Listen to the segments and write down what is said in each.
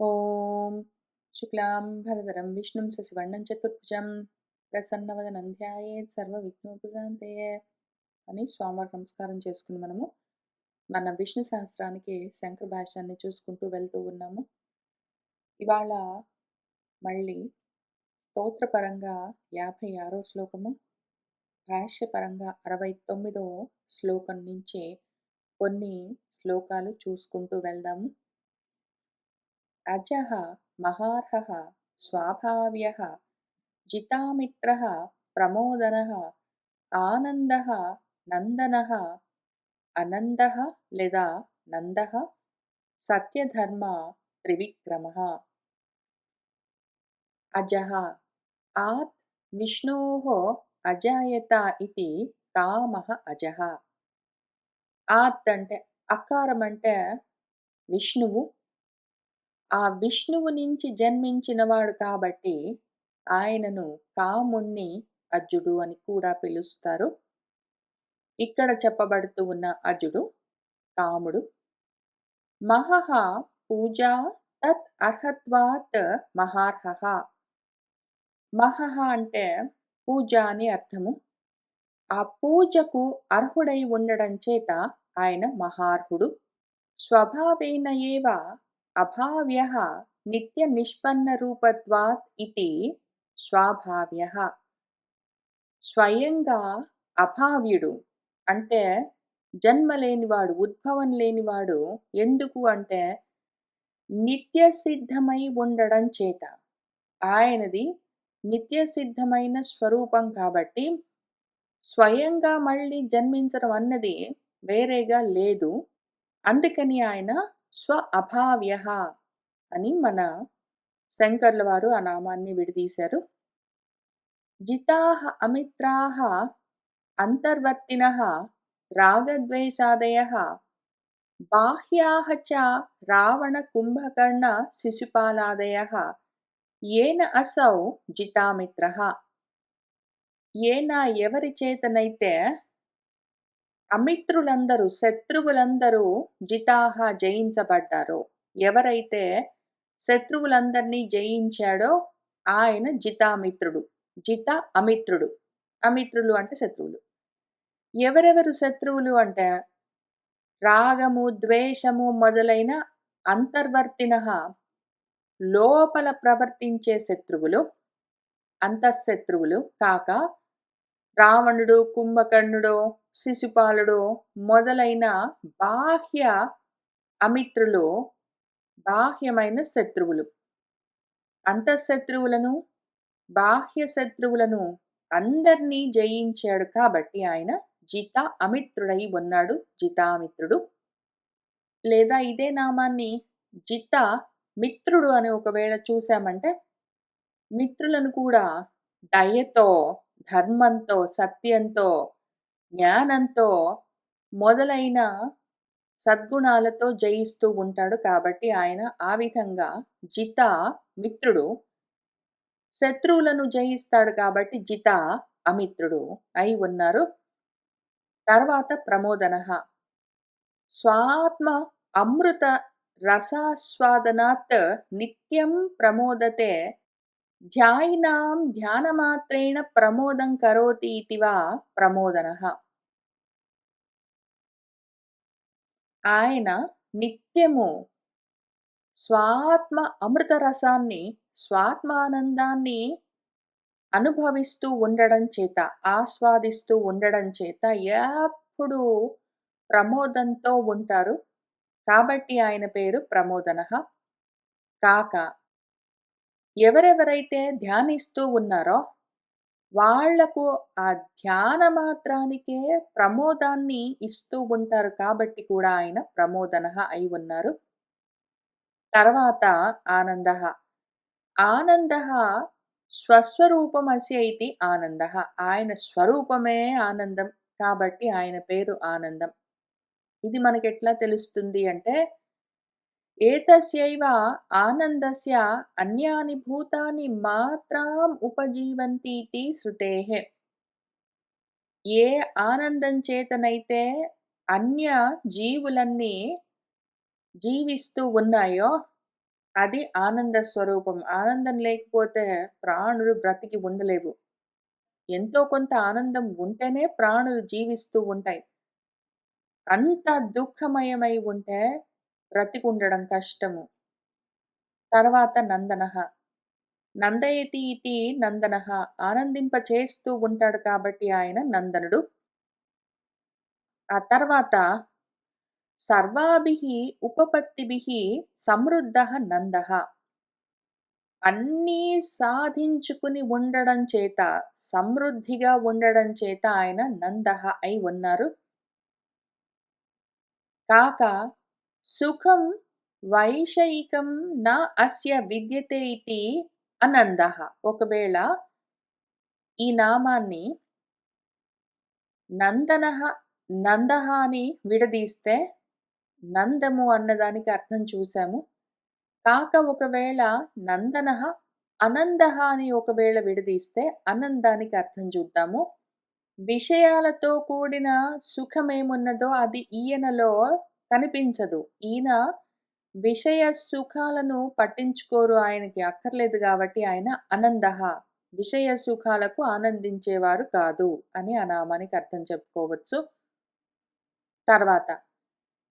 ఓం శుక్లాం భరతరం విష్ణుం శశివర్ణం చతుర్భుజం ప్రసన్నవదనం ధ్యాయేత్ సర్వ విఘ్నోపశాంతయే అని స్వామివారి నమస్కారం చేసుకుని మనము మన విష్ణు సహస్రానికి శంకర భాష్యాన్ని చూసుకుంటూ వెళ్తూ ఉన్నాము. ఇవాళ మళ్ళీ స్తోత్రపరంగా యాభై ఆరో శ్లోకము భాష్యపరంగా అరవై తొమ్మిదో శ్లోకం నుంచే కొన్ని శ్లోకాలు చూసుకుంటూ వెళ్దాము. అజः మహార్హः స్వాభావ్యः జితామిత్రः ప్రమోదనः ఆనందः నందనः అనందः లేదా నందः సత్యధర్మ త్రివిక్రమः అజः ఆత్ విష్ణోः అజాయత ఇది కామः అజः ఆత్ అంటే అకారం అంటే విష్ణువు ఆ విష్ణువు నుంచి జన్మించినవాడు కాబట్టి ఆయనను కాముణ్ణి అజుడు అని కూడా పిలుస్తారు. ఇక్కడ చెప్పబడుతూ ఉన్న అజుడు కాముడు మహహ పూజా తత్ అర్హత్వాత్ మహార్హ మహహ అంటే పూజ అని అర్థము. ఆ పూజకు అర్హుడై ఉండడం చేత ఆయన మహార్హుడు. స్వభావేన ఏవ అభావ్య నిత్య నిష్పన్న రూపత్వాత్ ఇది స్వాభావ్య. స్వయంగా అభావ్యుడు అంటే జన్మ లేనివాడు ఉద్భవం లేనివాడు ఎందుకు అంటే నిత్య సిద్ధమై ఉండడం చేత. ఆయనది నిత్య సిద్ధమైన స్వరూపం కాబట్టి స్వయంగా మళ్ళీ జన్మించడం అన్నది వేరేగా లేదు. అందుకని ఆయన స్వ అభావ్య అని మన శంకర్ల వారు ఆ నామాన్ని విడదీశారు. జితాహ అమిత్రాహ అంతర్వర్తిన రాగద్వేషాదయ బాహ్యాహ చ రావణ కుంభకర్ణ శిశుపాలాదయ ఏన అసౌ జితామిత్ర. ఏనా ఎవరి చేతనైతే అమిత్రులందరూ శత్రువులందరూ జితాహ జయించబడ్డారో. ఎవరైతే శత్రువులందరినీ జయించాడో ఆయన జితామిత్రుడు జిత అమిత్రుడు. అమిత్రులు అంటే శత్రువులు. ఎవరెవరు శత్రువులు అంటే? రాగము ద్వేషము మొదలైన అంతర్వర్తిన లోపల ప్రవర్తించే శత్రువులు అంతఃశత్రువులు కాక రావణుడు కుంభకర్ణుడు శిశుపాలుడు మొదలైన బాహ్య అమిత్రులు బాహ్యమైన శత్రువులు. అంతఃశత్రువులను బాహ్య శత్రువులను అందరినీ జయించాడు కాబట్టి ఆయన జిత అమిత్రుడై ఉన్నాడు జితామిత్రుడు. లేదా ఇదే నామాన్ని జిత మిత్రుడు అని ఒకవేళ చూసామంటే మిత్రులను కూడా దయతో ధర్మంతో సత్యంతో జ్ఞానంతో మొదలైన సద్గుణాలతో జయిస్తూ ఉంటాడు కాబట్టి ఆయన ఆ విధంగా జిత మిత్రుడు. శత్రువులను జయిస్తాడు కాబట్టి జిత అమిత్రుడు అయి ఉన్నారు. తర్వాత ప్రమోదన. స్వాత్మ అమృత రసాస్వాదనాత్ నిత్యం ప్రమోదతే ధ్యాయినాం ధ్యానమాత్రేణ ప్రమోదం కరోతి ఇతివా ప్రమోదన. ఆయన నిత్యము స్వాత్మ అమృత రసాన్ని స్వాత్మానందాన్ని అనుభవిస్తూ ఉండడం చేత ఆస్వాదిస్తూ ఉండడం చేత ఎప్పుడు ప్రమోదంతో ఉంటారు. కాబట్టి ఆయన పేరు ప్రమోదన. కాక ఎవరెవరైతే ధ్యానిస్తూ ఉన్నారో వాళ్ళకు ఆ ధ్యాన మాత్రానికే ప్రమోదాన్ని ఇస్తూ ఉంటారు కాబట్టి కూడా ఆయన ప్రమోదన అయి ఉన్నారు. తర్వాత ఆనంద. ఆనంద స్వస్వరూపమసి అయితే ఆనంద. ఆయన స్వరూపమే ఆనందం కాబట్టి ఆయన పేరు ఆనందం. ఇది మనకెట్లా తెలుస్తుంది అంటే ఏతస్యైవ ఆనందస్య అన్యాని భూతాని మాత్రం ఉపజీవంతి ఇది శృతేః ఏ ఆనందం చేతనైతే అన్య జీవులన్నీ జీవిస్తూ ఉన్నాయో అది ఆనంద స్వరూపం. ఆనందం లేకపోతే ప్రాణులు బ్రతికి ఉండలేవు. ఎంతో కొంత ఆనందం ఉంటేనే ప్రాణులు జీవిస్తూ ఉంటాయి. అంత దుఃఖమయమై ఉంటే బ్రతికుండడం కష్టము. తర్వాత నందనహ నందయతి ఇతి నందనహ ఆనందింపచేస్తూ ఉంటాడు కాబట్టి ఆయన నందనుడు. ఆ తర్వాత సర్వాభి ఉపపత్తిభి సమృద్ధ నందః. అన్నీ సాధించుకుని ఉండడం చేత, సమృద్ధిగా ఉండడం చేత ఆయన నంద అయి ఉన్నారు. కాక సుఖం వైషయికం నా అస్య విద్యతే ఇది అనంద ఒకవేళ ఈ నామాన్ని నందన నంద అని విడదీస్తే నందము అన్నదానికి అర్థం చూసాము. కాక ఒకవేళ నందన అనంద అని ఒకవేళ విడదీస్తే అనందానికి అర్థం చూద్దాము. విషయాలతో కూడిన సుఖమేమున్నదో అది ఈయనలో కనిపించదు. ఈయన విషయ సుఖాలను పట్టించుకోరు. ఆయనకి అక్కర్లేదు కాబట్టి ఆయన అనంద విషయ సుఖాలకు ఆనందించేవారు కాదు అని ఆ నామానికి అర్థం చెప్పుకోవచ్చు. తర్వాత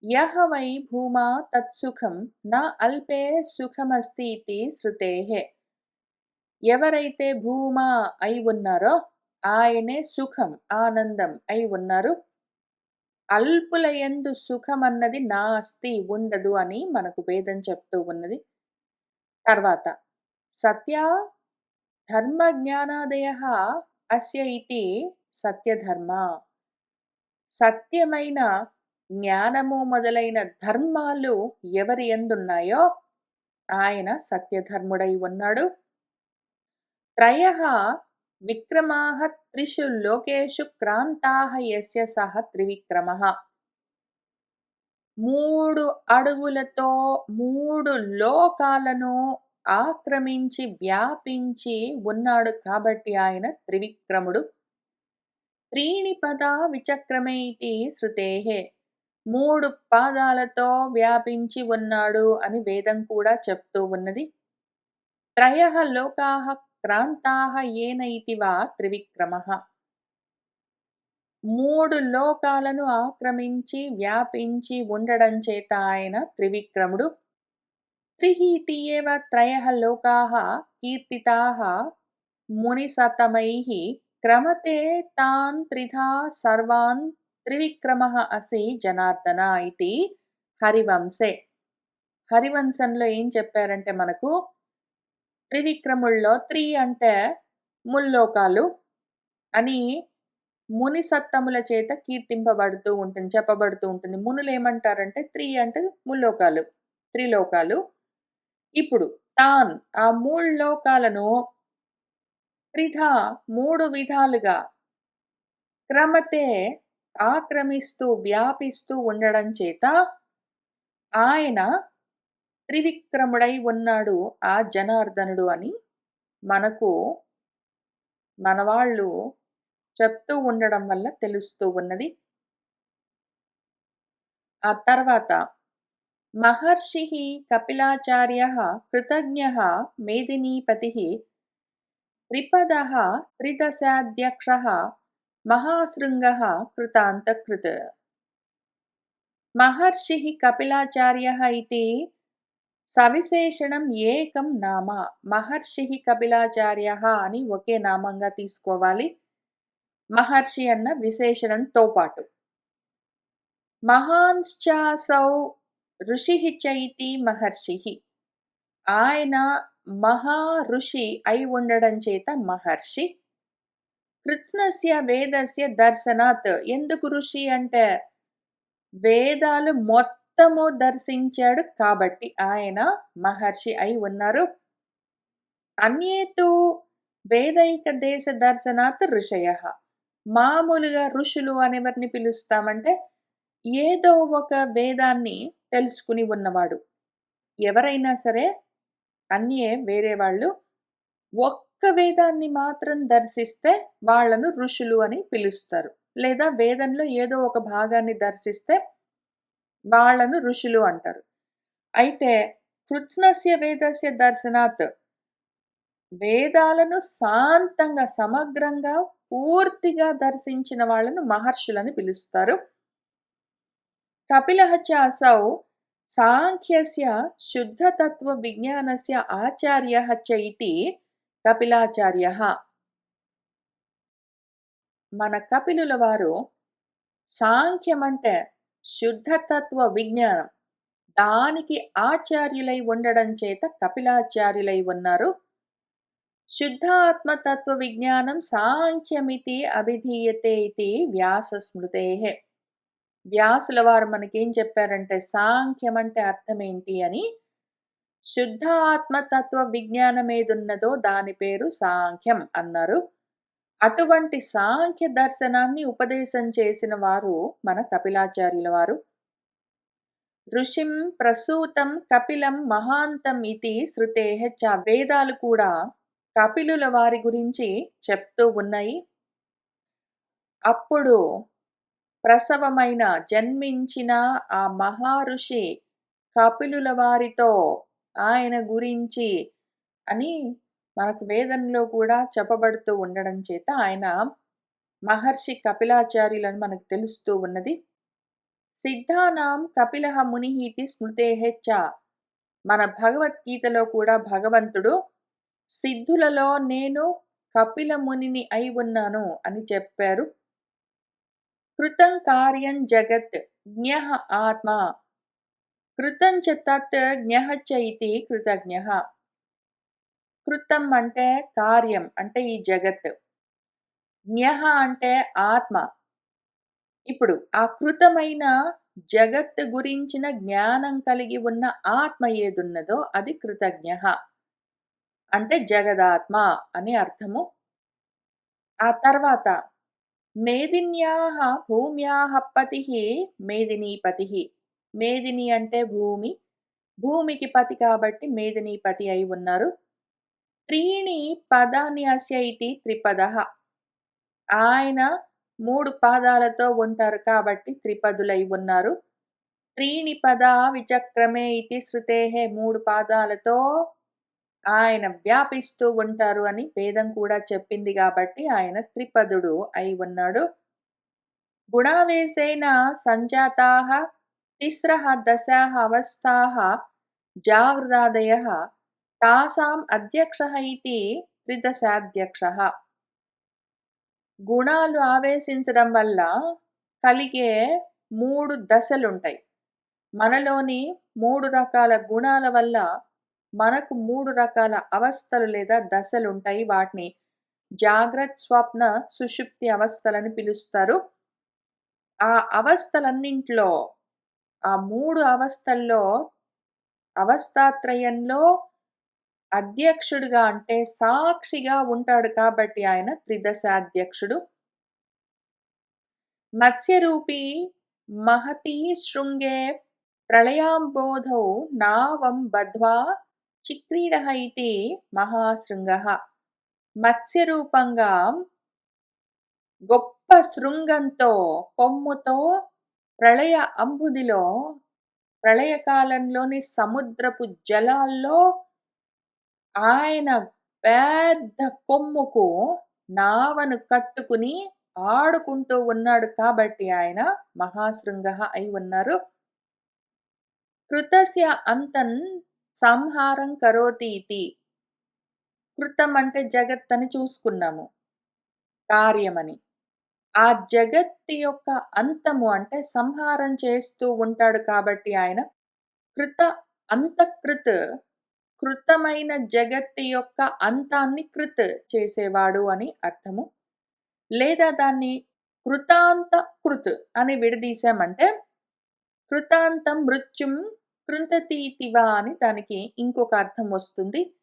యహ వై భూమా తత్సుఖం నా అల్పే సుఖమస్తి ఇది శృతేహే ఎవరైతే భూమా అయి ఉన్నారో ఆయనే సుఖం, ఆనందం అయి ఉన్నారు. అల్పుల సుఖమన్నది సుఖమన్నది నాస్తి ఉండదు అని మనకు వేదం చెప్తూ ఉన్నది. తర్వాత సత్య ధర్మ జ్ఞానాదయ అస్య ఇది సత్యధర్మ. సత్యమైన జ్ఞానము మొదలైన ధర్మాలు ఎవరి ఎందున్నాయో ఆయన సత్యధర్ముడై ఉన్నాడు. త్రయ విక్రమాహ త్రిషు లోకేషు క్రాంతాహ యస్య సహ త్రివిక్రమ మూడు అడుగులతో మూడు లోకాలను ఆక్రమించి, వ్యాపించి ఉన్నాడు కాబట్టి ఆయన త్రివిక్రముడు. త్రీణి పద విచక్రమే ఇతి మూడు పాదాలతో వ్యాపించి ఉన్నాడు అని వేదం కూడా చెప్తూ ఉన్నది. త్రయ లోకా క్రాంతాహ ఏన ఇతి వా మూడు లోకాలను ఆక్రమించి, వ్యాపించి ఉండడం చేత ఆయన త్రివిక్రముడు. త్రిః త్రయ ఏవ త్రయః లోకాః కీర్తితాః మునిసతమైః క్రమతే తాన్ త్రిధా సర్వాన్ త్రివిక్రమః అసి జనార్దన ఇది హరివంశే. హరివంశంలో ఏం చెప్పారంటే మనకు త్రివిక్రముల్లో త్రి అంటే ముల్లోకాలు అని ముని సత్తముల చేత కీర్తింపబడుతూ ఉంటుంది. చెప్పబడుతూ ఉంటుంది. మునులు ఏమంటారంటే త్రి అంటే ముల్లోకాలు. త్రిలోకాలు. ఇప్పుడు తాన్ ఆ మూడు లోకాలను త్రిధ మూడు విధాలుగా క్రమతే ఆక్రమిస్తూ, వ్యాపిస్తూ ఉండడం చేత ఆయన త్రివిక్రముడై ఉన్నాడు ఆ జనార్దనుడు అని మనకు మనవాళ్ళు చెప్తూ ఉండడం వల్ల తెలుస్తూ ఉన్నది. ఆ తర్వాత మహర్షి కపిలాచార్య కృతజ్ఞ మేదినీపతి త్రిపద త్రిదశాధ్యక్ష మహాశృంగः కృతాంతకృత్. మహర్షి కపిలాచార్య ఇతి సవిశేషణం ఏకం నామ. మహర్షి కపిలాచార్య అని ఒకే నామంగా తీసుకోవాలి. మహర్షి అన్న విశేషణంతో పాటు. మహాన్శ్చాసౌ ఋషి చ ఇతి ఆయన మహా ఋషి అయి ఉండడం చేత మహర్షి. కృత్స్నస్య వేదస్య దర్శనాత్. ఎందుకు ఋషి అంటే వేదాలు మొత్తము దర్శించాడు కాబట్టి ఆయన మహర్షి అయి ఉన్నారు. అన్యేతు వేదైక దేశ దర్శనాత్ ఋషయ మామూలుగా ఋషులు అనేవరిని పిలుస్తామంటే ఏదో ఒక వేదాన్ని తెలుసుకుని ఉన్నవాడు. ఎవరైనా సరే అన్యే వేరే వాళ్ళు ఒక్క వేదాన్ని మాత్రం దర్శిస్తే వాళ్ళను ఋషులు అని పిలుస్తారు. లేదా వేదంలో ఏదో ఒక భాగాన్ని దర్శిస్తే వాళ్ళను ఋషులు అంటారు. అయితే కృత్స్నస్య వేదస్య దర్శనాత్ వేదాలను శాంతంగా సమగ్రంగా పూర్తిగా దర్శించిన వాళ్ళను మహర్షులని పిలుస్తారు. కపిలహచాసౌ సాంఖ్యస్య శుద్ధతత్వ విజ్ఞానస్య ఆచార్య చ ఇది కపిలాచార్య. మన కపిలుల వారు సాంఖ్యమంటే శుద్ధతత్వ విజ్ఞానం. దానికి ఆచార్యులై ఉండడం చేత కపిలాచార్యులై ఉన్నారు. శుద్ధాత్మతత్వ విజ్ఞానం సాంఖ్యమితి అభిధీయతే ఇది వ్యాస స్మృతే వ్యాసుల వారు మనకేం చెప్పారంటే సాంఖ్యం అంటే అర్థం ఏంటి అని శుద్ధ ఆత్మతత్వ విజ్ఞానం ఏదున్నదో దాని పేరు సాంఖ్యం అన్నారు. అటువంటి సాంఖ్య దర్శనాన్ని ఉపదేశం చేసిన వారు మన కపిలాచార్యుల వారు. ఋషిం ప్రసూతం కపిలం మహాంతం ఇది శృతే చ వేదాలు కూడా కపిలుల వారి గురించి చెప్తూ ఉన్నాయి. అప్పుడు ప్రసవమైన జన్మించిన ఆ మహారుషి కపిలుల వారితో ఆయన గురించి అని మనకు వేదంలో కూడా చెప్పబడుతూ ఉండడం చేత ఆయన మహర్షి కపిలాచార్యులను మనకు తెలుస్తూ ఉన్నది. సిద్ధానాం కపిల మునిహితి స్మృతేహెచ్చ మన భగవద్గీతలో కూడా భగవంతుడు సిద్ధులలో నేను కపిల మునిని అయి ఉన్నాను అని చెప్పారు. కృతం కార్యం జగత్ జ్ఞ ఆత్మ కృతం చ తత్ జ్ఞ చ ఇతి కృతజ్ఞ. కృతం అంటే కార్యం అంటే ఈ జగత్. జ్ఞహ అంటే ఆత్మ. ఇప్పుడు ఆ కృతమైన జగత్ గురించిన జ్ఞానం కలిగి ఉన్న ఆత్మ ఏదున్నదో అది కృతజ్ఞ అంటే జగదాత్మ అని అర్థము. ఆ తర్వాత మేదిన్యాహ భూమ్యాహ పతి మేదినీపతి మేదిని అంటే భూమి. భూమికి పతి కాబట్టి మేదినీపతి అయి ఉన్నారు. త్రీణి పదాన్ని అస్య త్రిపద. ఆయన మూడు పాదాలతో ఉంటారు కాబట్టి త్రిపదులై ఉన్నారు. త్రీణి పద విచక్రమే ఇది శృతేహే మూడు పాదాలతో ఆయన వ్యాపిస్తూ ఉంటారు అని వేదం కూడా చెప్పింది కాబట్టి ఆయన త్రిపదుడు అయి ఉన్నాడు. గుణావేశైన సంజాతా తిస్ర దశ అవస్థా జాగృదాదయ తాసాం అధ్యక్ష ఇది త్రిదశాధ్యక్ష గుణాలు ఆవేశించడం వల్ల కలిగే మూడు దశలుంటాయి మనలోని మూడు రకాల గుణాల వల్ల మనకు మూడు రకాల అవస్థలు లేదా దశలుంటాయి వాటిని జాగ్రత్త స్వప్న సుషుప్తి అవస్థలని పిలుస్తారు ఆ అవస్థలన్నింటిలో ఆ మూడు అవస్థల్లో అవస్థాత్రయంలో అధ్యక్షుడిగా అంటే సాక్షిగా ఉంటాడు కాబట్టి ఆయన త్రిదశాధ్యక్షుడు. మత్స్యరూపి మహతి శృంగే ప్రళయాంబోధౌ నావం బధ్వా చిక్రీడ ఇది మహాశృంగ. మత్స్యరూపంగా గొప్ప శృంగంతో కొమ్ముతో ప్రళయ అంబుదిలో ప్రళయకాలంలోని సముద్రపు జలాల్లో ఆయన పెద్ద కొమ్ముకు నావను కట్టుకుని ఆడుకుంటూ ఉన్నాడు కాబట్టి ఆయన మహాశృంగ అయి ఉన్నారు. కృతస్య అంతన్ సంహారం కరోతి ఇది కృతం అంటే జగత్ అని చూసుకున్నాము. కార్యమని. ఆ జగత్ యొక్క అంతము అంటే సంహారం చేస్తూ ఉంటాడు కాబట్టి ఆయన కృత అంతకృత్ కృతమైన జగత్ యొక్క అంతాన్ని కృత్ చేసేవాడు అని అర్థము. లేదా దాన్ని కృతాంత కృత్ అని విడదీశామంటే కృతాంతం మృత్యుం కృంతతీతివా అని దానికి ఇంకొక అర్థం వస్తుంది.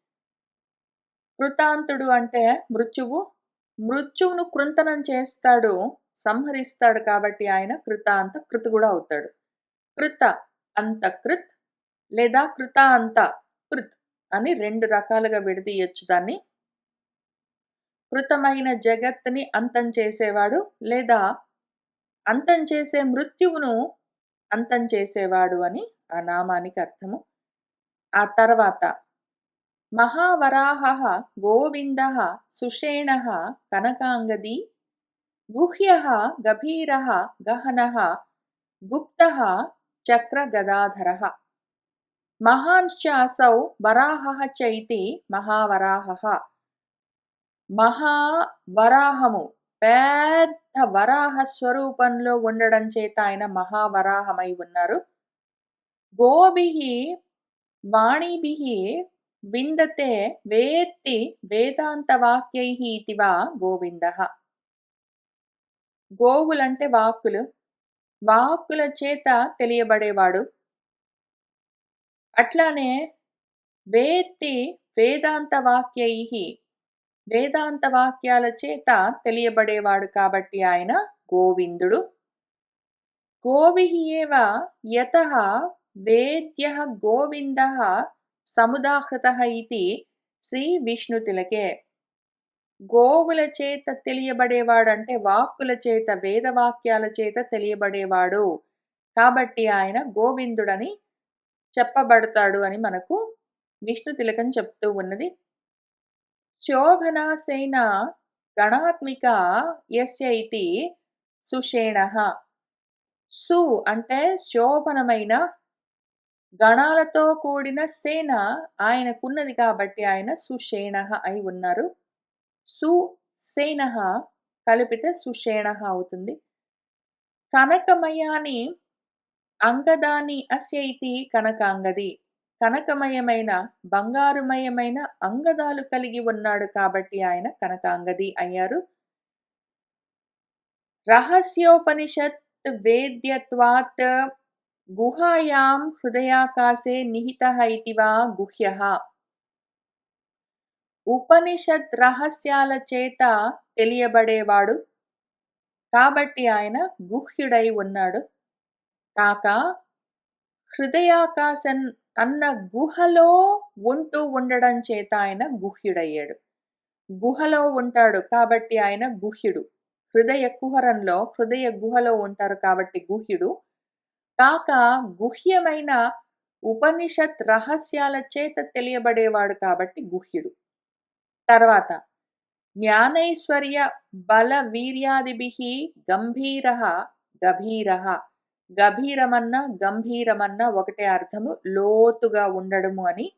కృతాంతుడు అంటే మృత్యువు. మృత్యువును కృంతనం చేస్తాడు సంహరిస్తాడు కాబట్టి ఆయన కృతాంత కృత్ కూడా అవుతాడు. కృత అంత కృత్ లేదా కృతాంత కృత్. అని రెండు రకాలుగా విడదీయొచ్చు దాన్ని. కృతమైన జగత్తుని అంతం చేసేవాడు లేదా అంతం చేసే మృత్యువును అంతం చేసేవాడు అని ఆ నామానికి అర్థము. ఆ తర్వాత మహావరాహ గోవింద సుషేణ కనకాంగది గుహ్య గభీర గహన గుప్త చక్రగదాధర మహాంశ్చాసౌ వరాహ చైతి మహావరాహ. మహావరాహము పెద్ద వరాహ స్వరూపంలో ఉండడం చేత ఆయన మహావరాహమై ఉన్నారు. గోభి వాణిభి విందతే వేత్తి వేదాంతవాక్యైః ఇది వా గోవింద. గోవులంటే వాక్కులు. వాక్కుల చేత తెలియబడేవాడు. అట్లానే వేత్తి వేదాంత వాక్యై వేదాంత వాక్యాల చేత తెలియబడేవాడు కాబట్టి ఆయన గోవిందుడు. గోవి ఏవ యత వేద్యः గోవిందः సముదాహృతः శ్రీ విష్ణు తిలకే. గోవుల చేత తెలియబడేవాడంటే వాక్కుల చేత వేదవాక్యాల చేత తెలియబడేవాడు కాబట్టి ఆయన గోవిందుడని చెప్పబడతాడు అని మనకు విష్ణు తిలకం చెప్తూ ఉన్నది. శోభనాసేన గణాత్మిక యస్య ఇతి సుషేణ. సు అంటే శోభనమైన గణాలతో కూడిన సేన ఆయనకున్నది కాబట్టి ఆయన సుషేణ అయి ఉన్నారు. సుసేన కలిపితే సుషేణ అవుతుంది. కనకమయాని అంగదాని అస్య ఇతి కనకాంగది. కనకమయమైన బంగారుమయమైన అంగదాలు కలిగి ఉన్నాడు కాబట్టి ఆయన కనకాంగది అయ్యారు. రహస్యోపనిషత్ వేద్యత్వాత్ గుహాయాం హృదయాకాశే నిహిత ఇతి వా గుహ్య. ఉపనిషత్ రహస్యాల చేత తెలియబడేవాడు కాబట్టి ఆయన గుహ్యుడై ఉన్నాడు. కాక హృదయాకాశం అన్న గుహలో ఉంటూ ఉండడం చేత ఆయన గుహ్యుడయ్యాడు. గుహలో ఉంటాడు కాబట్టి ఆయన గుహ్యుడు. హృదయ కుహరంలో హృదయ గుహలో ఉంటారు కాబట్టి గుహ్యుడు. కాక గుహ్యమైన ఉపనిషత్ రహస్యాల చేత తెలియబడేవాడు కాబట్టి గుహ్యుడు. తర్వాత జ్ఞానైశ్వర్య బల వీర్యాదిభి గంభీర గభీర గభీరమన్న గంభీరమన్న ఒకటే అర్థము. లోతుగా ఉండడము అని.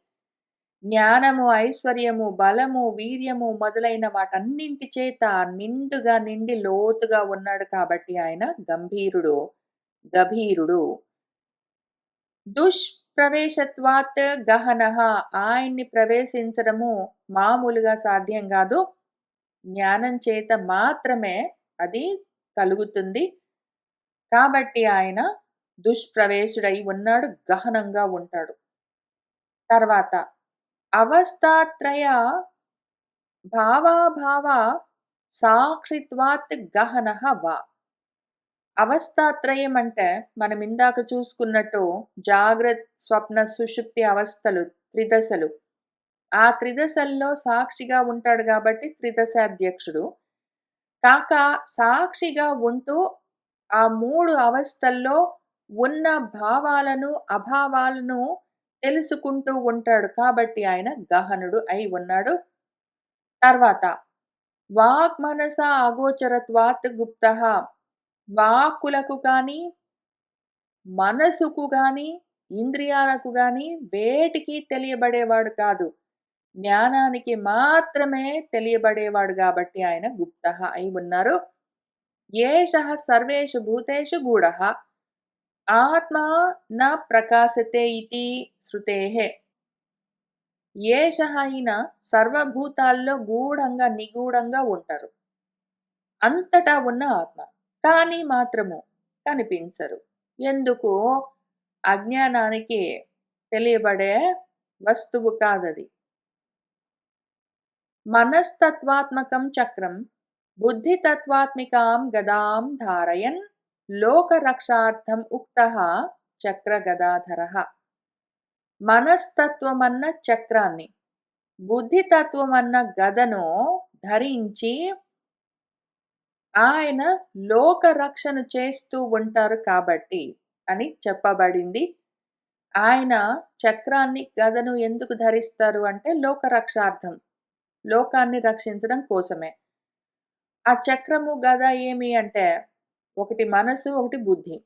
జ్ఞానము ఐశ్వర్యము బలము వీర్యము మొదలైన వాటన్నింటి చేత నిండుగా నిండి లోతుగా ఉన్నాడు కాబట్టి ఆయన గంభీరుడు గభీరుడు. దుష్ప్రవేశత్వాత్ గహన. ఆయన్ని ప్రవేశించడము మామూలుగా సాధ్యం కాదు. జ్ఞానం చేత మాత్రమే అది కలుగుతుంది. కాబట్టి ఆయన దుష్ప్రవేశుడై ఉన్నాడు గహనంగా ఉంటాడు. తర్వాత అవస్థాత్రయ భావాభావ సాక్షిత్వాత్ గహన వా. అవస్థాత్రయం అంటే మనం ఇందాక చూసుకున్నట్టు జాగ్రత్త స్వప్న సుషుప్తి అవస్థలు త్రిదశలు. ఆ త్రిదశల్లో సాక్షిగా ఉంటాడు కాబట్టి త్రిదశ అధ్యక్షుడు కాక సాక్షిగా ఉంటూ ఆ మూడు అవస్థల్లో ఉన్న భావాలను అభావాలను తెలుసుకుంటూ ఉంటాడు. కాబట్టి ఆయన గహనుడు అయి ఉన్నాడు. తర్వాత వాక్ మనస అగోచరత్వాత్ గుప్త. వాక్కులకు కానీ మనసుకు కానీ ఇంద్రియాలకు కానీ వేటికి తెలియబడేవాడు కాదు. జ్ఞానానికి మాత్రమే తెలియబడేవాడు కాబట్టి ఆయన గుప్త అయి ఉన్నారు. ఏష సర్వేషు భూతేషు గూఢ ఆత్మ న ప్రకాశతే ఇది శృతే ఏష అయిన సర్వభూతాల్లో గూఢంగా నిగూఢంగా ఉంటారు అంతటా ఉన్న ఆత్మ కానీ మాత్రము కనిపించరు ఎందుకు అజ్ఞానానికి తెలియబడే వస్తువు కాదది మనస్తత్వాత్మకం చక్రం బుద్ధితత్వాత్మికాం గదాం ధారయన్ లోకరక్షార్థం ఉక్త చక్రగదాధర మనస్తత్వమన్న చక్రాన్ని బుద్ధితత్వమన్న గదను ధరించి ఆయన లోకరక్షణ చేస్తూ ఉంటారు కాబట్టి అని చెప్పబడింది ఆయన చక్రాన్ని, గదను ఎందుకు ధరిస్తారు అంటే లోకరక్షార్థం. లోకాన్ని రక్షించడం కోసమే. ఆ చక్రము, గద ఏమి అంటే ఒకటి మనసు, ఒకటి బుద్ధి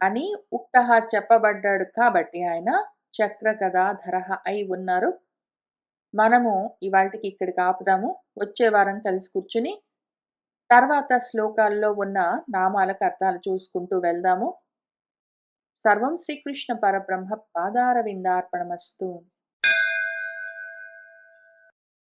అని ఉక్త చెప్పబడ్డాడు కాబట్టి ఆయన చక్ర గదాధరహ అయి ఉన్నారు. మనము ఇవాల్టికి ఇక్కడికి ఆపుదాము. వచ్చే వారం కలిసి కూర్చుని తర్వాత శ్లోకాల్లో ఉన్న నామాలకు అర్థాలు చూసుకుంటూ వెళ్దాము. సర్వం శ్రీకృష్ణ పరబ్రహ్మ పాదారవిందార్పణమస్తు.